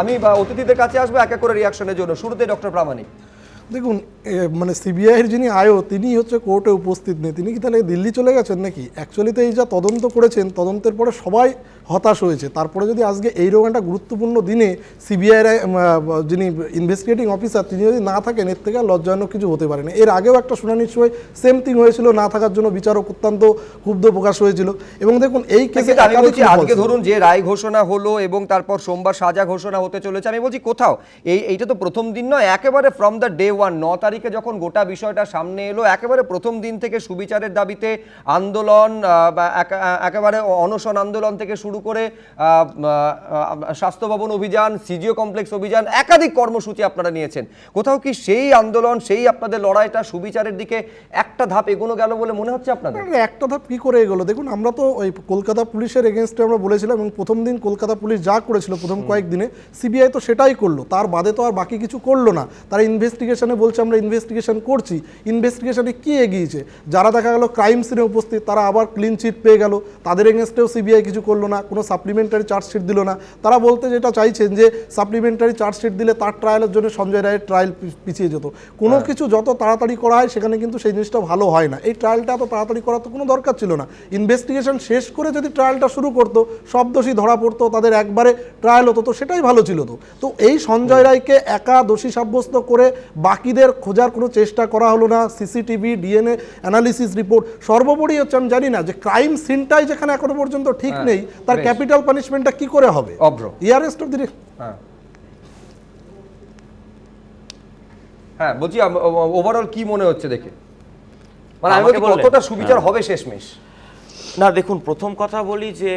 আমি বা, অতিথিদের কাছে আসব এক এক করে রিয়াকশনের জন্য। শুরুতে ডক্টর প্রামাণিক দেখুন মানে সিবিআইয়ের যিনি আয়ো তিনি হচ্ছে কোর্টে উপস্থিত নেই। তিনি কি তাহলে দিল্লি চলে গেছেন নাকি? অ্যাকচুয়ালি তো এই যা তদন্ত করেছেন তদন্তের পরে সবাই হতাশ হয়েছে। তারপরে যদি আজকে এইরকম একটা গুরুত্বপূর্ণ দিনে সিবিআইয়ের যিনি ইনভেস্টিগেটিং অফিসার তিনি যদি না থাকেন এর থেকে লজ্জাজনক কিছু হতে পারে না। এর আগেও একটা শুনানির সময় সেম থিং হয়েছিল না থাকার জন্য বিচারক অত্যন্ত ক্ষুব্ধ প্রকাশ হয়েছিল। এবং দেখুন এই কেসে আজকে ধরুন যে রায় ঘোষণা হলো এবং তারপর সোমবার সাজা ঘোষণা হতে চলেছে আমি বলছি কোথাও? এই এইটা তো প্রথম দিন নয় একেবারে ফ্রম দ্য ডে ওয়ান ন তারিখে যখন গোটা বিষয়টা সামনে এলো একেবারে প্রথম দিন থেকে সুবিচারের দাবিতে আন্দোলন বা একেবারে অনশন আন্দোলন থেকে শুরু করে স্বাস্থ্য ভবন অভিযান সিজিও কমপ্লেক্স অভিযান একাধিক কর্মসূচি আপনারা নিয়েছেন। কোথাও কি সেই আন্দোলন সেই আপনাদের লড়াইটা সুবিচারের দিকে একটা ধাপ এগোনো গেল বলে মনে হচ্ছে আপনাদের? একটা ধাপ কি করে এগোলো? দেখুন আমরা তো ওই কলকাতা পুলিশের এগেনস্টে আমরা বলেছিলাম এবং প্রথম দিন কলকাতা পুলিশ যা করেছিল প্রথম কয়েকদিনে সিবিআই তো সেটাই করল। তার বাদে তো আর বাকি কিছু করল না। তারা ইনভেস্টিগেশনে বলছে আমরা ইনভেস্টিগেশন করছি। ইনভেস্টিগেশনে কি এগিয়েছে? যারা দেখা গেল ক্রাইম সিনে উপস্থিত তারা আবার ক্লিন চিট পেয়ে গেল। তাদের এগেনস্টেও সিবিআই কিছু করল না কোনো সাপ্লিমেন্টারি চার্জশিট দিল না। তারা বলতে যেটা চাইছেন যে সাপ্লিমেন্টারি চার্জশিট দিলে তার ট্রায়ালের জন্য সঞ্জয় রায়ের ট্রায়াল পিছিয়ে যেত। কোনো কিছু যত তাড়াতাড়ি করা হয় সেখানে কিন্তু সেই জিনিসটা ভালো হয় না। এই ট্রায়ালটা এত তাড়াতাড়ি করার তো কোনো দরকার ছিল না। ইনভেস্টিগেশন শেষ করে যদি ট্রায়ালটা শুরু করতো সব দোষী ধরা পড়তো তাদের একবারে ট্রায়াল হতো তো সেটাই ভালো ছিল তো। তো এই সঞ্জয় রায়কে একা দোষী সাব্যস্ত করে বাকিদের খোঁজার কোনো চেষ্টা করা হলো না। সিসিটিভি ডিএনএ অ্যানালিসিস রিপোর্ট সর্বোপরি হচ্ছে আমি জানি না যে ক্রাইম সিনটাই যেখানে এখনও পর্যন্ত ঠিক নেই তার ক্যাপিটাল পানিশমেন্টটা কি করে হবে? অভ্র। ইয়ারেস্ট অফ দি হ্যাঁ। হ্যাঁ বলছি ওভারঅল কি মনে হচ্ছে দেখে? মানে আমি? কতটা সুবিচার হবে শেষমেশ? না দেখুন প্রথম কথা বলি যে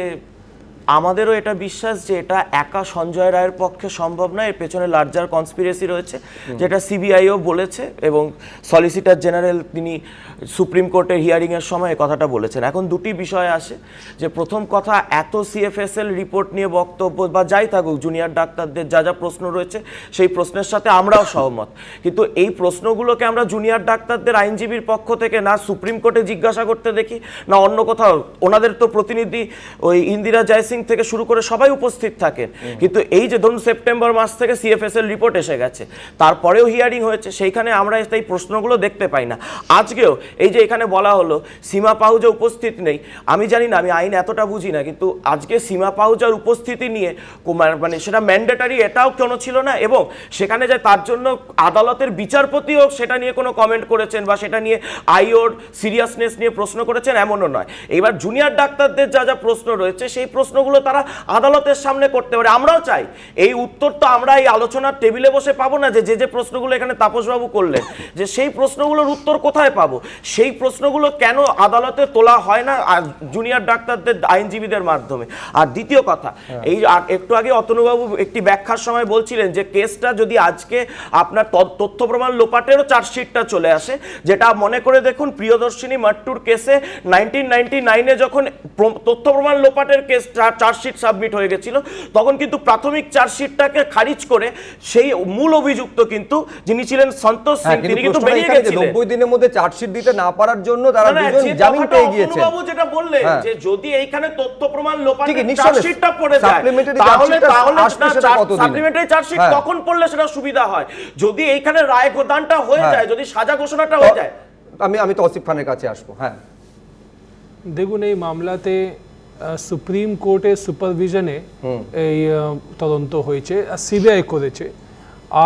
আমাদেরও এটা বিশ্বাস যে এটা একা সঞ্জয় রায়ের পক্ষে সম্ভব নয়। এর পেছনে লার্জার কনস্পিরেসি রয়েছে যেটা সিবিআইও বলেছে এবং সলিসিটর জেনারেল তিনি সুপ্রিম কোর্টের হিয়ারিংয়ের সময় কথাটা বলেছেন। এখন দুটি বিষয় আসে যে প্রথম কথা এত সিএফএসএল রিপোর্ট নিয়ে বক্তব্য বা যাই থাকুক জুনিয়র ডাক্তারদের যা যা প্রশ্ন রয়েছে সেই প্রশ্নের সাথে আমরাও সহমত। কিন্তু এই প্রশ্নগুলোকে আমরা জুনিয়র ডাক্তারদের আইনজীবীর পক্ষ থেকে না সুপ্রিম কোর্টে জিজ্ঞাসা করতে দেখি না অন্য কোথাও। ওনাদের তো প্রতিনিধি ওই ইন্দিরা জয়সিং থেকে শুরু করে সবাই উপস্থিত থাকেন। কিন্তু এই যে ধরুন সেপ্টেম্বর মাস থেকে সিএফএস এর রিপোর্ট এসে গেছে তারপরেও হিয়ারিং হয়েছে সেইখানে আমরা এই প্রশ্নগুলো দেখতে পাই না। আজকেও এই যে এখানে বলা হলো সীমা পাহুজা উপস্থিত নেই। আমি জানি না আমি আইন এতটা বুঝি না কিন্তু আজকে সীমা পাহুজার উপস্থিতি নিয়ে মানে সেটা ম্যান্ডেটারি এটাও কোনো ছিল না এবং সেখানে যে তার জন্য আদালতের বিচারপতিও সেটা নিয়ে কোনো কমেন্ট করেছেন বা সেটা নিয়ে আইওর সিরিয়াসনেস নিয়ে প্রশ্ন করেছেন এমনও নয়। এবার জুনিয়র ডাক্তারদের যা যা প্রশ্ন রয়েছে সেই প্রশ্নগুলো তারা আদালতের সামনে করতে পারে। আমরাও চাই। এই উত্তর তো আমরা এই আলোচনার টেবিলে বসে পাবো না যে যে যে প্রশ্নগুলো এখানে তাপসবাবু করলেন যে সেই প্রশ্নগুলোর উত্তর কোথায় পাবো? সেই প্রশ্নগুলো কেন আদালতে তোলা হয় না জুনিয়র ডাক্তারদের আইনজীবীদের মাধ্যমে? আর দ্বিতীয় কথা এই একটু আগে অতনুবাবু একটি ব্যাখ্যার সময় বলছিলেন যে কেসটা যদি আজকে আপনার তথ্য প্রমাণ লোপাটেরও চার্জশিটটা চলে আসে যেটা মনে করে দেখুন প্রিয়দর্শিনী মাট্টুর কেসে নাইনটিন নাইনটি নাইনে যখন তথ্য প্রমাণ লোপাটের কেস চার্জশিট সাবমিট হয়ে গেছিল তখন কিন্তু প্রাথমিক চার্জশিটটাকে খারিজ করে সেই মূল অভিযুক্ত কিন্তু যিনি ছিলেন সন্তোষ সিং হ্যাঁ তিনি কিন্তু বেরিয়ে গেছিলেন নব্বই দিনের মধ্যে চার্জশিট দিতে না পারার জন্য তারা দুজন জামিন পেয়ে গিয়েছেন অতনুবাবু যেটা বললেন হ্যাঁ। যে যদি এইখানে তথ্য প্রমাণ লোপাটের চার্জশিটটা পড়ে যায় তাহলে চার্জশিটটা তাহলে? সাপ্লিমেন্টারি চার্জশিট হ্যাঁ। কখন পড়লে সেটা সুবিধা হয় যদি এইখানে রায় প্রদানটা হয়ে হ্যাঁ। যায় যদি সাজা ঘোষণাটা হয়ে যায় আমি আমি তৌসিফ খানের কাছে আসব হ্যাঁ দেখুন এই মামলাতে সুপ্রিম কোর্টের সুপারভিশনে এই তদন্ত হয়েছে সিবিআই করেছে।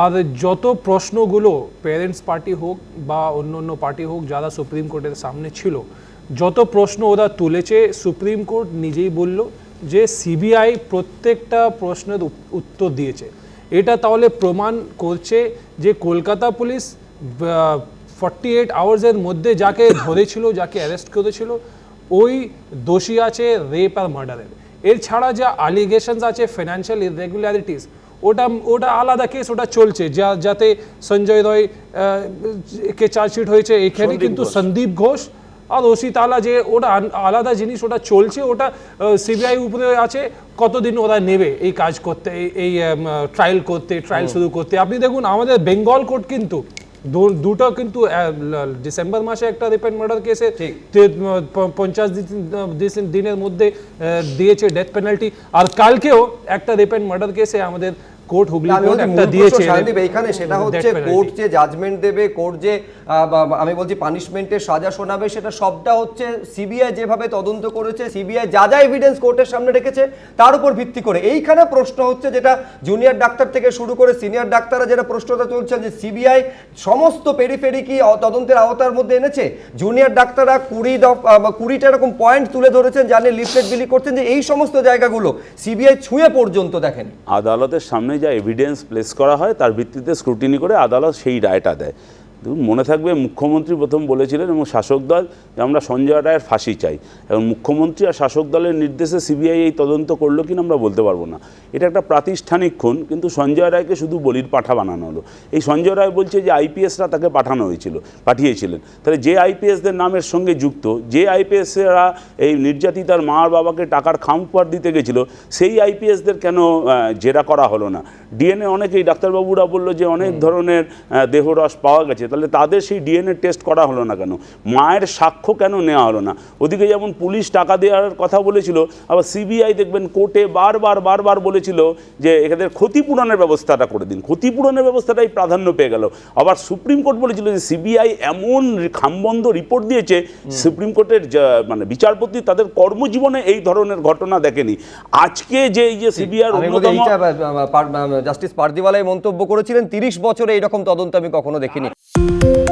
আর যত প্রশ্নগুলো প্যারেন্টস পার্টি হোক বা অন্য অন্য পার্টি হোক যারা সুপ্রিম কোর্টের সামনে ছিল যত প্রশ্ন ওরা তুলেছে সুপ্রিম কোর্ট নিজেই বলল যে সিবিআই প্রত্যেকটা প্রশ্নের উত্তর দিয়েছে। এটা তাহলে প্রমাণ করছে যে কলকাতা পুলিশ ফর্টি এইট আওয়ার্সের মধ্যে যাকে ধরেছিল যাকে অ্যারেস্ট করেছিল ওই দোষী আছে রেপ আর মার্ডারের এর। ছাড়া যা আলিগেশনস আছে ফিনান্সিয়াল ইরেগুলারিটিস ওটা ওটা আলাদা কেস ওটা চলছে। যা যাতে সঞ্জয় রয় কে চার্জশিট হয়েছে এখানে কিন্তু সন্দীপ ঘোষ আর ওসি তালা যে ওটা আলাদা জিনিস ওটা চলছে ওটা সিবিআই উপরে আছে কতদিন ওরা নেবে এই কাজ করতে এই- এই ট্রায়াল করতে ট্রায়াল শুরু করতে। আপনি দেখুন আমাদের বেঙ্গল কোর্ট কিন্তু দুটো কিন্তু ডিসেম্বর মাসে একটা রিপেন্ড মার্ডার কেসে। পঞ্চাশ দিনের মধ্যে দিয়েছে ডেথ পেনাল্টি আর কালকেও একটা রিপেন্ড মার্ডার কেসে আমাদের কোর্ট হুগলি কোর্ট একটা দিয়েছে সায়নদীপ, এইখানে সেটা হচ্ছে কোর্ট যে জাজমেন্ট দেবে কোর্ট যে আমি বলছি পানিশমেন্টের সাজা শোনাবে সেটা সবটা হচ্ছে সিবিআই যেভাবে তদন্ত করেছে সিবিআই যা যা এভিডেন্স কোর্টের সামনে রেখেছে তার উপর ভিত্তি করে। এইখানে প্রশ্ন হচ্ছে যেটা জুনিয়র ডাক্তার থেকে শুরু করে সিনিয়র ডাক্তাররা যেটা প্রশ্নটা তুলছেন যে সিবিআই সমস্ত পেরিফেরি কি তদন্তের আওতার মধ্যে এনেছে? জুনিয়র ডাক্তাররা কুড়ি কুড়িটা এরকম পয়েন্ট তুলে ধরেছেন জানে লিফলেট বিলি করছেন যে এই সমস্ত জায়গাগুলো সিবিআই ছুঁয়ে পর্যন্ত দেখেন। আদালতের সামনে যা এভিডেন্স প্লেস করা হয় তার ভিত্তিতে স্ক্রুটিনি করে আদালত সেই রায়টা দেয়। মনে থাকবে মুখ্যমন্ত্রী প্রথম বলেছিলেন এবং শাসক দল যে আমরা সঞ্জয় রায়ের ফাঁসি চাই। এবং মুখ্যমন্ত্রী আর শাসক দলের নির্দেশে সিবিআই এই তদন্ত করল কিনা আমরা বলতে পারব না। এটা একটা প্রাতিষ্ঠানিক খুন কিন্তু সঞ্জয় রায়কে শুধু বলির পাঠা বানানো হলো। এই সঞ্জয় রায় বলছে যে আইপিএসরা তাকে পাঠানো হয়েছিল পাঠিয়েছিলেন। তাহলে যে আইপিএসদের নামের সঙ্গে যুক্ত যে আইপিএসরা এই নির্যাতিতার মা আর বাবাকে টাকার খামপার দিতে গেছিল সেই আইপিএসদের কেন জেরা করা হলো না? ডিএনএ অনেকেই ডাক্তারবাবুরা বলল যে অনেক ধরনের দেহরস পাওয়া গেছে। তাহলে তাদের সেই ডিএনএ টেস্ট করা হলো না কেন? মায়ের সাক্ষ্য কেন নেওয়া হলো না? ওদিকে যেমন পুলিশ টাকা দেওয়ার কথা বলেছিল আবার সিবিআই দেখবেন কোর্টে বারবার বারবার বলেছিল যে এদের ক্ষতিপূরণের ব্যবস্থাটা করে দিন। ক্ষতিপূরণের ব্যবস্থাটাই প্রাধান্য পেয়ে গেল। আবার সুপ্রিম কোর্ট বলেছিল যে সিবিআই এমন খামবন্ধ রিপোর্ট দিয়েছে সুপ্রিম কোর্টের মানে বিচারপতি তাদের কর্মজীবনে এই ধরনের ঘটনা দেখেনি। আজকে যে এই যে সিবিআই অন্যতম জাস্টিস পারদিওয়ালাই মন্তব্য করেছিলেন তিরিশ বছরে এইরকম তদন্ত আমি কখনো দেখিনি। Thank you